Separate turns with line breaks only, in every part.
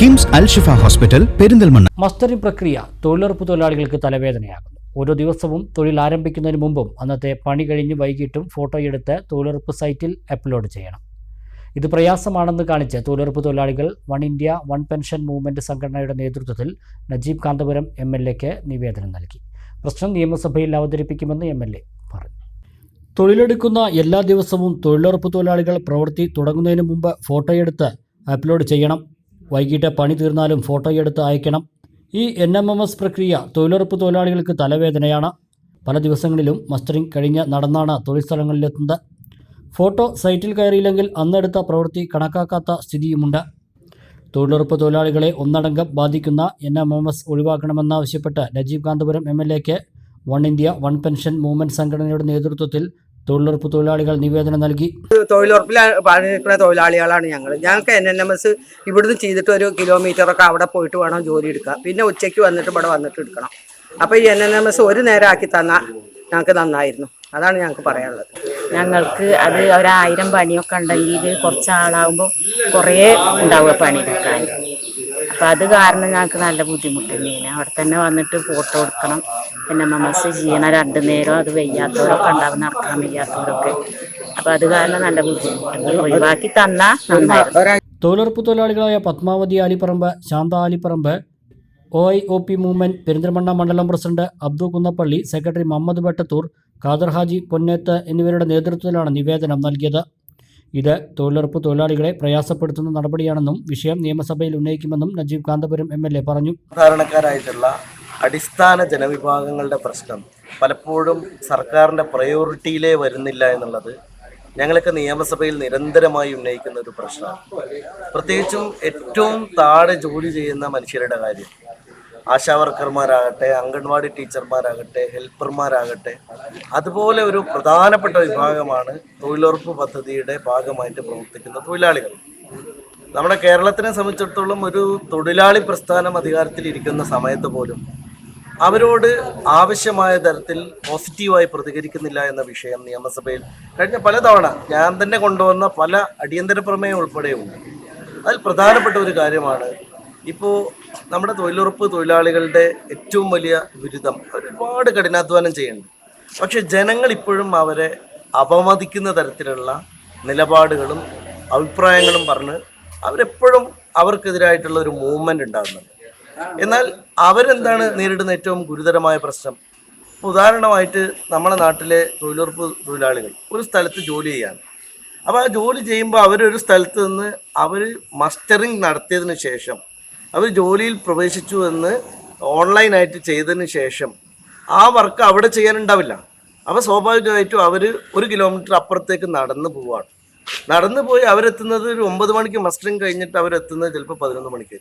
KIMS Al Shifa hospital Perinthalmanna.
മസ്റ്ററി പ്രക്രിയ തൊഴിലുറപ്പ് തൊഴിലാളികൾക്ക് തലവേദനയാകുന്നു. ഓരോ ദിവസവും തൊഴിൽ ആരംഭിക്കുന്നതിന് മുമ്പും അന്നത്തെ പണി കഴിഞ്ഞ് വൈകിട്ടും ഫോട്ടോയെടുത്ത് തൊഴിലുറപ്പ് സൈറ്റിൽ അപ്ലോഡ് ചെയ്യണം. ഇത് പ്രയാസമാണെന്ന് കാണിച്ച് തൊഴിലുറപ്പ് തൊഴിലാളികൾ one India one pension movement സംഘടനയുടെ നേതൃത്വത്തിൽ നജീബ് കാന്തപുരം എം എൽ എക്ക് നിവേദനം നൽകി. പ്രശ്നം നിയമസഭയിൽ അവതരിപ്പിക്കുമെന്ന് എം എൽ എ പറഞ്ഞു. തൊഴിലെടുക്കുന്ന എല്ലാ ദിവസവും തൊഴിലുറപ്പ് തൊഴിലാളികൾ പ്രവൃത്തി തുടങ്ങുന്നതിന് മുമ്പ് ഫോട്ടോയെടുത്ത് അപ്ലോഡ് ചെയ്യണം. വൈകിട്ട് പണി തീർന്നാലും ഫോട്ടോയെടുത്ത് അയക്കണം. ഈ എൻ എം എം എസ് പ്രക്രിയ തൊഴിലുറപ്പ് തൊഴിലാളികൾക്ക് തലവേദനയാണ്. പല ദിവസങ്ങളിലും മസ്റ്ററിംഗ് കഴിഞ്ഞ് നടന്നാണ് തൊഴിൽ സ്ഥലങ്ങളിലെത്തുന്നത് ഫോട്ടോ സൈറ്റിൽ കയറിയില്ലെങ്കിൽ അന്നെടുത്ത പ്രവൃത്തി കണക്കാക്കാത്ത സ്ഥിതിയുമുണ്ട്. തൊഴിലുറപ്പ് തൊഴിലാളികളെ ഒന്നടങ്കം ബാധിക്കുന്ന N M M S ഒഴിവാക്കണമെന്നാവശ്യപ്പെട്ട് Rajeev Kanthapuram M L A one India one pension movement സംഘടനയുടെ നേതൃത്വത്തിൽ തൊഴിലുറപ്പ് തൊഴിലാളികൾ നിവേദനം നൽകി.
തൊഴിലുറപ്പിൽ പണിയെടുക്കുന്ന തൊഴിലാളികളാണ് ഞങ്ങൾ ഞങ്ങൾക്ക് എൻ എൻ എം എസ് ഇവിടുന്ന് ചെയ്തിട്ട് ഒരു കിലോമീറ്റർ ഒക്കെ അവിടെ പോയിട്ട് വേണം ജോലി എടുക്കുക പിന്നെ ഉച്ചയ്ക്ക് വന്നിട്ട് ഇവിടെ വന്നിട്ട് എടുക്കണം. അപ്പോൾ ഈ എൻ എൻ എം എസ് ഒരു നേരം ആക്കി തന്നാൽ ഞങ്ങൾക്ക് നന്നായിരുന്നു. അതാണ് ഞങ്ങൾക്ക് പറയാനുള്ളത്.
ഞങ്ങൾക്ക് അത് ഒരായിരം പണിയൊക്കെ ഉണ്ടെങ്കിൽ കുറച്ച് ആളാകുമ്പോൾ കുറേ ഉണ്ടാവുക പണിയെടുക്കാൻ. അപ്പം അത് കാരണം ഞങ്ങൾക്ക് നല്ല ബുദ്ധിമുട്ട് തന്നെയാണ്. അവിടെ തന്നെ വന്നിട്ട് ഫോട്ടോ എടുക്കണം. പിന്നെ മമസ് ചെയ്യണ രണ്ടു നേരം അത് വയ്യാത്തവരൊക്കെ ഉണ്ടാവും നടക്കാൻ വയ്യാത്തവരൊക്കെ. അപ്പം അത് കാരണം നല്ല ബുദ്ധിമുട്ടുണ്ട് ഒഴിവാക്കി തന്നാൽ നന്നായിരുന്നു.
തൊഴിലുറപ്പ് തൊഴിലാളികളായ Padmavathi Alipparamba Santha Alipparamba O I O P movement Perinthalmanna മണ്ഡലം പ്രസിഡന്റ് അബ്ദു കുന്നപ്പള്ളി സെക്രട്ടറി മുഹമ്മദ് ബട്ടത്തൂർ ഖാദർ ഹാജി പൊന്നേത്ത് എന്നിവരുടെ നേതൃത്വത്തിലാണ് നിവേദനം നൽകിയത്. ഇത് തൊഴിലുറപ്പ് തൊഴിലാളികളെ പ്രയാസപ്പെടുത്തുന്ന നടപടിയാണെന്നും വിഷയം നിയമസഭയിൽ ഉന്നയിക്കുമെന്നും Najeeb Kanthapuram M L A പറഞ്ഞു.
സാധാരണക്കാരായിട്ടുള്ള അടിസ്ഥാന ജനവിഭാഗങ്ങളുടെ പ്രശ്നം പലപ്പോഴും സർക്കാരിന്റെ പ്രയോറിറ്റിയിലേ വരുന്നില്ല എന്നുള്ളത് ഞങ്ങളൊക്കെ നിയമസഭയിൽ നിരന്തരമായി ഉന്നയിക്കുന്ന ഒരു പ്രശ്നമാണ്. പ്രത്യേകിച്ചും ഏറ്റവും താഴെ ജോലി ചെയ്യുന്ന മനുഷ്യരുടെ കാര്യം. ആശാവർക്കർമാരാകട്ടെ അംഗൻവാടി ടീച്ചർമാരാകട്ടെ ഹെൽപ്പർമാരാകട്ടെ അതുപോലെ ഒരു പ്രധാനപ്പെട്ട വിഭാഗമാണ് തൊഴിലുറപ്പ് പദ്ധതിയുടെ ഭാഗമായിട്ട് പ്രവർത്തിക്കുന്ന തൊഴിലാളികൾ. നമ്മുടെ കേരളത്തിനെ സംബന്ധിച്ചിടത്തോളം ഒരു തൊഴിലാളി പ്രസ്ഥാനം അധികാരത്തിൽ ഇരിക്കുന്ന സമയത്ത് പോലും അവരോട് ആവശ്യമായ തരത്തിൽ പോസിറ്റീവായി പ്രതികരിക്കുന്നില്ല എന്ന വിഷയം നിയമസഭയിൽ കഴിഞ്ഞ പലതവണ ഞാൻ തന്നെ കൊണ്ടുവന്ന പല അടിയന്തര പ്രമേയം ഉൾപ്പെടെയുണ്ട്. അതിൽ പ്രധാനപ്പെട്ട ഒരു കാര്യമാണ് ഇപ്പോൾ നമ്മുടെ തൊഴിലുറപ്പ് തൊഴിലാളികളുടെ ഏറ്റവും വലിയ ദുരിതം ഒരുപാട് കഠിനാധ്വാനം ചെയ്യുന്നുണ്ട്. പക്ഷെ ജനങ്ങൾ ഇപ്പോഴും അവരെ അപമതിക്കുന്ന തരത്തിലുള്ള നിലപാടുകളും അഭിപ്രായങ്ങളും പറഞ്ഞ് അവരെപ്പോഴും അവർക്കെതിരായിട്ടുള്ള ഒരു മൂവ്മെന്റ് ഉണ്ടാകുന്നുണ്ട്. എന്നാൽ അവരെന്താണ് നേരിടുന്ന ഏറ്റവും ഗുരുതരമായ പ്രശ്നം? ഉദാഹരണമായിട്ട് നമ്മുടെ നാട്ടിലെ തൊഴിലുറപ്പ് തൊഴിലാളികൾ ഒരു സ്ഥലത്ത് ജോലി ചെയ്യാണ് അപ്പോൾ ആ ജോലി ചെയ്യുമ്പോൾ അവരൊരു സ്ഥലത്ത് നിന്ന് അവർ മസ്റ്ററിങ് നടത്തിയതിന് ശേഷം അവർ ജോലിയിൽ പ്രവേശിച്ചു എന്ന് ഓൺലൈനായിട്ട് ചെയ്തതിന് ശേഷം ആ വർക്ക് അവിടെ ചെയ്യാനുണ്ടാവില്ല. അപ്പോൾ സ്വാഭാവികമായിട്ടും അവർ ഒരു കിലോമീറ്റർ അപ്പുറത്തേക്ക് നടന്നു പോവാണ്. നടന്നു പോയി അവരെത്തുന്നത് ഒരു ഒമ്പത് മണിക്ക് മസ്റ്ററിങ് കഴിഞ്ഞിട്ട് അവരെത്തുന്നത് ചിലപ്പോൾ പതിനൊന്ന് മണിക്ക്.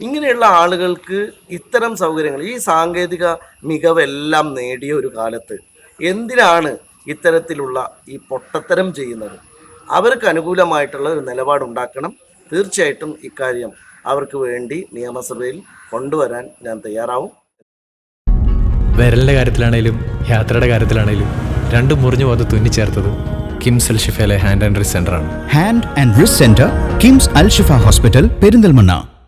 ഇങ്ങനെയുള്ള ആളുകൾക്ക് ഇത്തരം സൗകര്യങ്ങൾ ഈ സാങ്കേതിക മികവെല്ലാം നേടിയ ഒരു കാലത്ത് എന്തിനാണ് ഇത്തരത്തിലുള്ള ഈ പൊട്ടത്തരം ചെയ്യുന്നത്? അവർക്ക് അനുകൂലമായിട്ടുള്ള ഒരു നിലപാടുണ്ടാക്കണം തീർച്ചയായിട്ടും ഇക്കാര്യം അവർക്ക് വേണ്ടി നിയമസഭയിൽ കൊണ്ടുവരാൻ ഞാൻ തയ്യാറാവും.
വിരലിന്റെ കാര്യത്തിലാണേലും യാത്രയുടെ കാര്യത്തിലാണേലും രണ്ടും മുറിഞ്ഞു പോകാതെ തുന്നിച്ചേർത്തത് കിംസ് അൽ ഷിഫയിലെ hand and wrist സെന്ററാണ്
hand and wrist centre KIMS Al Shifa hospital Perinthalmanna.